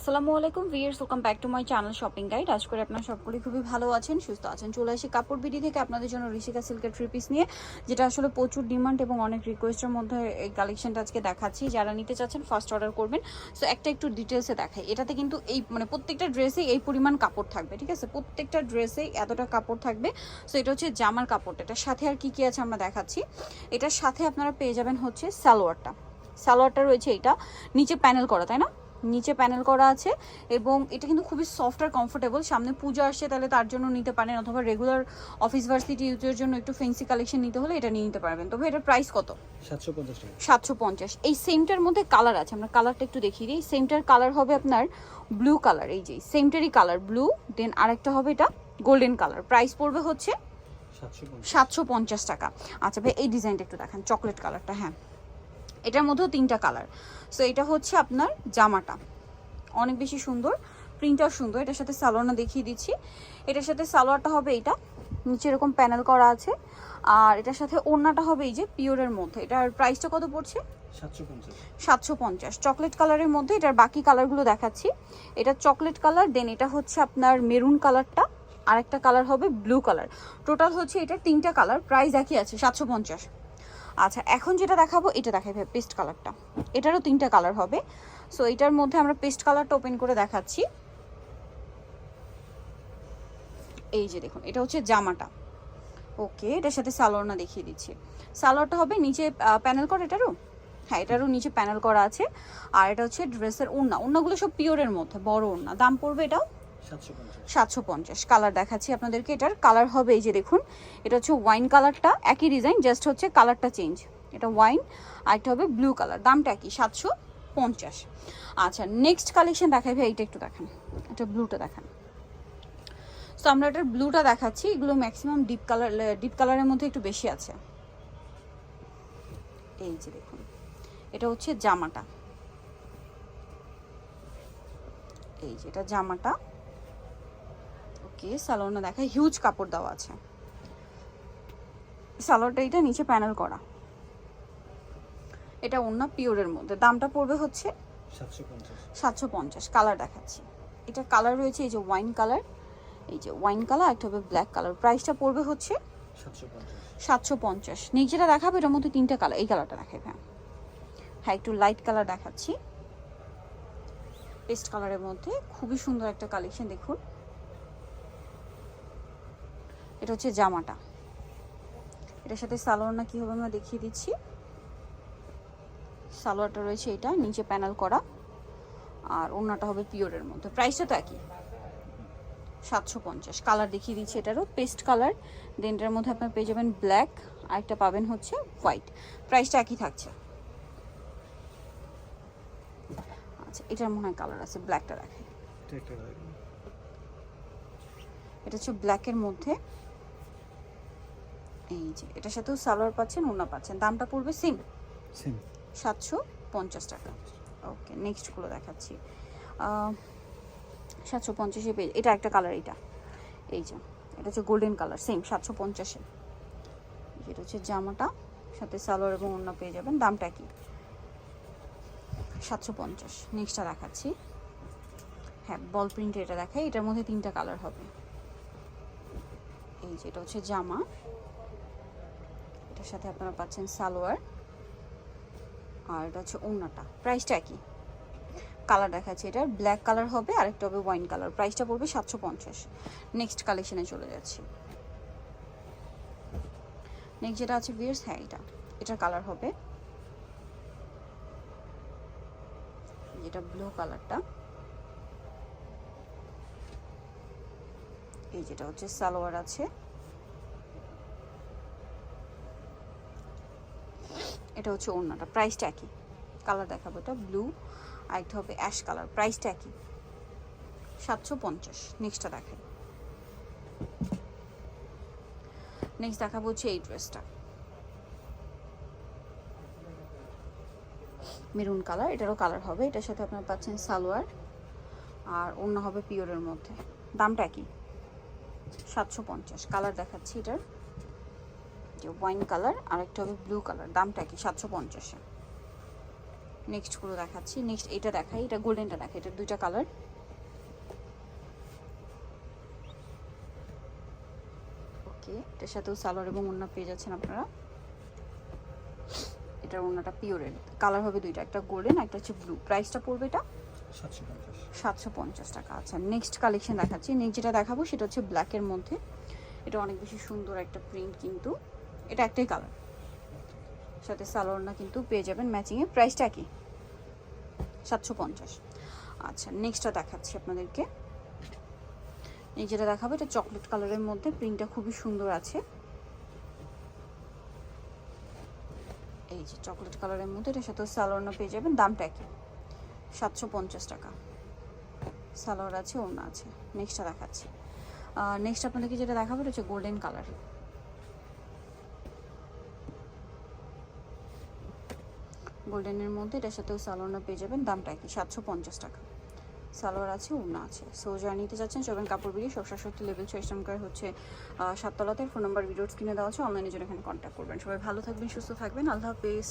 আসসালামু আলাইকুম viewers welcome back to my channel shopping guide. আজ করে আপনারা সবগুলি খুবই ভালো আছেন, সুস্থ আছেন। চলে আসি কাপড় বিডি থেকে আপনাদের জন্য ঋষিকা সিল্কের থ্রি পিস নিয়ে, যেটা আসলে প্রচুর ডিমান্ড এবং অনেক রিকোয়েস্টের মধ্যে এই কালেকশনটা আজকে দেখাচ্ছি। যারা নিতে চাচ্ছেন ফার্স্ট অর্ডার করবেন। সো একটা একটু ডিটেলসে দেখাই। এটাতে কিন্তু এই মানে প্রত্যেকটা ড্রেসেই এই পরিমাণ কাপড় থাকবে, ঠিক আছে? প্রত্যেকটা ড্রেসেই এতটা কাপড় থাকবে। সো এটা হচ্ছে জামার কাপড়টা। এটার সাথে আর কি কি আছে আমরা দেখাচ্ছি। এটার সাথে আপনারা পেয়ে যাবেন হচ্ছে সালোয়ারটা। সালোয়ারটা রয়েছে এটা নিচে প্যানেল করা, তাই না? নিচে প্যানেল করা আছে এবং এটা কিন্তু খুবই সফট আর কমফোর্টেবল সামনে পুজো আসছে তাহলে তার জন্য নিতে পারেন অথবা রেগুলার অফিস ভার্সিটি ইউজের জন্য একটু ফেন্সি কালেকশন নিতে হলে এটা নিয়ে নিতে পারবেন। তবে এটার প্রাইস কত? সাতশো পঞ্চাশ এই সেমটার মধ্যে কালার আছে আমরা কালারটা একটু দেখিয়ে দিই। সেমটার কালার হবে আপনার ব্লু কালার এই যে সেমটারই কালার ব্লু দেন আরেকটা হবে এটা গোল্ডেন কালার প্রাইস পড়বে হচ্ছে সাতশো পঞ্চাশ। টাকা। আচ্ছা ভাই এই ডিজাইনটা একটু দেখান চকলেট কালারটা হ্যাঁ। এটার মধ্যেও তিনটা কালার সো এটা হচ্ছে আপনার জামাটা। অনেক বেশি সুন্দর প্রিন্টটাও সুন্দর। এটার সাথে সালোয়ারটা দেখিয়ে দিচ্ছি। এটার সাথে সালোয়ারটা হবে এটা। নিচে এরকম প্যানেল করা আছে। আর এটার সাথে ওড়নাটা হবে এই যে পিওরের মধ্যে। এটার প্রাইসটা কত পড়ছে? সাতশো পঞ্চাশ। চকলেট কালারের মধ্যে এটার বাকি কালারগুলো দেখাচ্ছি। এটা চকলেট কালার দেন এটা হচ্ছে আপনার মেরুন কালারটা আর একটা কালার হবে ব্লু কালার টোটাল হচ্ছে এটা তিনটা কালার প্রাইস একই আছে সাতশো পঞ্চাশ। আচ্ছা এখন যেটা দেখাবো, এটা দেখাই ভাই পেস্ট কালারটা এটারও তিনটা কালার হবে। সো এটার মধ্যে আমরা পেস্ট কালারটা ওপেন করে দেখাচ্ছি। এই যে দেখুন, এটা হচ্ছে জামাটা। ওকে এটার সাথে সালোয়ারনা দেখিয়ে দিচ্ছি। সালোয়ারটা হবে নিচে প্যানেল করা এটারও? হ্যাঁ এটারও নিচে প্যানেল করা আছে। আর এটা হচ্ছে ড্রেসের ওড়না। ওড়নাগুলো সব পিওরের মধ্যে, বড় ওড়না। দাম পড়বে এটাও? সাতশো পঞ্চাশ। কালার দেখাচ্ছি আপনাদেরকে। এটার কালার হবে এই যে দেখুন, এটা হচ্ছে ওয়াইন কালারটা, একই ডিজাইন, জাস্ট হচ্ছে কালারটা চেঞ্জ। এটা ওয়াইন, আর এটা হবে ব্লু কালার, দামটা কি সাতশো পঞ্চাশ। আচ্ছা নেক্সট কালেকশন দেখাই ভাই, এইটা একটু দেখান, এটা ব্লুটা দেখান। তো আমরা এটার ব্লুটা দেখাচ্ছি, এগুলো ম্যাক্সিমাম ডিপ কালার, ডিপ কালারের মধ্যে একটু বেশি আছে। এই যে দেখুন, এটা হচ্ছে জামাটা। এই যে, এটা জামাটা। ওকে সালোয়ারটা দেখা হিউজ কাপড় দেওয়া আছে। সালোয়ারটা এটা নিচে প্যানেল করা। এটা অন্য পিওরের মধ্যে। দামটা পড়বে হচ্ছে সাতশো পঞ্চাশ। কালার দেখাচ্ছি। এটা কালার রয়েছে এই যে ওয়াইন কালার এই যে ওয়াইন কালার একটা হবে ব্ল্যাক কালার প্রাইসটা পড়বে হচ্ছে সাতশো পঞ্চাশ। যেটা দেখাবে এটার মধ্যে তিনটা কালার এই কালারটা দেখাবে। হ্যাঁ হ্যাঁ একটু লাইট কালার দেখাচ্ছি। পেস্ট কালারের মধ্যে। খুবই সুন্দর একটা কালেকশন দেখুন। এটা হচ্ছে জামাটা। এটার সাথে সালোয়ার না কি হবে আমরা দেখিয়ে দিচ্ছি। সালোয়ারটা রয়েছে এটা নিচে প্যানেল করা। আর ওড়নাটা হবে পিওরের মধ্যে। প্রাইসটা তো একই। সাতশো পঞ্চাশ। কালার দেখিয়ে দিচ্ছি এটারও। পেস্ট কালার দেনটার মধ্যে আপনার পেয়ে যাবেন ব্ল্যাক আরেকটা পাবেন হচ্ছে হোয়াইট প্রাইসটা একই থাকছে। আচ্ছা এটার মনে হয় কালার আছে। ব্ল্যাকটা রাখে। একটা। এটা হচ্ছে ব্ল্যাকের মধ্যে। এই যে এটার সাথেও সালোয়ার পাচ্ছেন ওনা পাচ্ছেন। দামটা পড়বে সেম সেম সাতশো পঞ্চাশ টাকা। ওকে নেক্সটগুলো দেখাচ্ছি। সাতশো পঞ্চাশে পেয়ে এটা একটা কালার এটা এই যে এটা হচ্ছে গোল্ডেন কালার সেম সাতশো পঞ্চাশে। যেটা হচ্ছে জামাটা সাথে সালোয়ার এবং অন্য পেয়ে যাবেন। দামটা কি? সাতশো পঞ্চাশ। নেক্সটটা দেখাচ্ছি। হ্যাঁ বল প্রিন্ট এটা দেখাই। এটার মধ্যে তিনটা কালার হবে। এই যে এটা হচ্ছে জামা। এটার সাথে আপনারা পাচ্ছেন সালোয়ার। আর এটা হচ্ছে ওনাটা প্রাইসটা একই। কালার দেখাচ্ছে এটার ব্ল্যাক কালার হবে আর একটা হবে ওয়াইন কালার প্রাইসটা পড়বে সাতশো পঞ্চাশ। নেক্সট কালেকশনে চলে যাচ্ছি। নেক্সট যেটা আছে বিয়ার্স হ্যাঁ এটা। এটার কালার হবে। যেটা ব্লু কালারটা এই যেটা হচ্ছে সালোয়ার আছে। এটা হচ্ছে ওড়নাটা প্রাইসটা একই। কালার দেখাবো এটা ব্লু আর একটা হবে অ্যাশ কালার প্রাইসটা একই। সাতশো পঞ্চাশ নেক্সটটা দেখাই। নেক্সট দেখাবো হচ্ছে এই ড্রেসটা মেরুন কালার এটারও কালার হবে, এটার সাথে আপনার পাচ্ছেন সালোয়ার, আর অন্য হবে পিওরের মধ্যে। দামটা কি সাতশো পঞ্চাশ কালার দেখাচ্ছি এটার। যে ওয়াইন কালার আর একটা হবে ব্লু কালার দামটা কি? সাতশো পঞ্চাশে। নেক্সটগুলো দেখাচ্ছি। নেক্সট এটা দেখাই এটা গোল্ডেনটা দেখাই এটা দুইটা কালার ওকে এটার সাথেও সালোয়ার এবং ওন্না পেয়ে যাচ্ছেন আপনারা। এটার ওন্নাটা পিওরের কালার হবে দুইটা একটা গোল্ডেন একটা হচ্ছে ব্লু প্রাইসটা পড়বে এটা? সাতশো পঞ্চাশ। টাকা। আচ্ছা নেক্সট কালেকশন দেখাচ্ছি। নেক্সট যেটা দেখাবো সেটা হচ্ছে ব্ল্যাকের মধ্যে। এটা অনেক বেশি সুন্দর একটা প্রিন্ট কিন্তু। এটা একটাই কালার সাথে সালোয়ারনা কিন্তু পেয়ে যাবেন ম্যাচিংয়ে প্রাইসটা কি? সাতশো পঞ্চাশ। আচ্ছা নেক্সটটা দেখাচ্ছি আপনাদেরকে। এই যেটা দেখাবো, এটা চকলেট কালারের মধ্যে প্রিন্টটা খুবই সুন্দর আছে। এই যে চকলেট কালারের মধ্যে এটার সাথে সালোয়ারনা পেয়ে যাবেন, দামটা কি সাতশো পঞ্চাশ টাকা। সালোয়ার আছে, ওড়না আছে। নেক্সটটা দেখাচ্ছি। নেক্সট আপনাদেরকে যেটা দেখাবো, এটা হচ্ছে গোল্ডেন কালার গোল্ডেনের মধ্যে এটার সাথেও সালোয়ারটা পেয়ে যাবেন, দামটা কি সাতশো পঞ্চাশ টাকা। সালোয়ার আছে উনা আছে। সো যারা নিতে চাচ্ছেন চবেন কাপড় বিড়ি, সব সাতষট্টি লেভেল ছয় নাম্বার হচ্ছে সাততলাতে, ফোন নাম্বার ভিডিওস কিনে দেওয়া আছে অনলাইনে জন্য এখানে কন্ট্যাক্ট করবেন। সবাই ভালো থাকবেন, সুস্থ থাকবেন, আল্লাহ হাফেজ।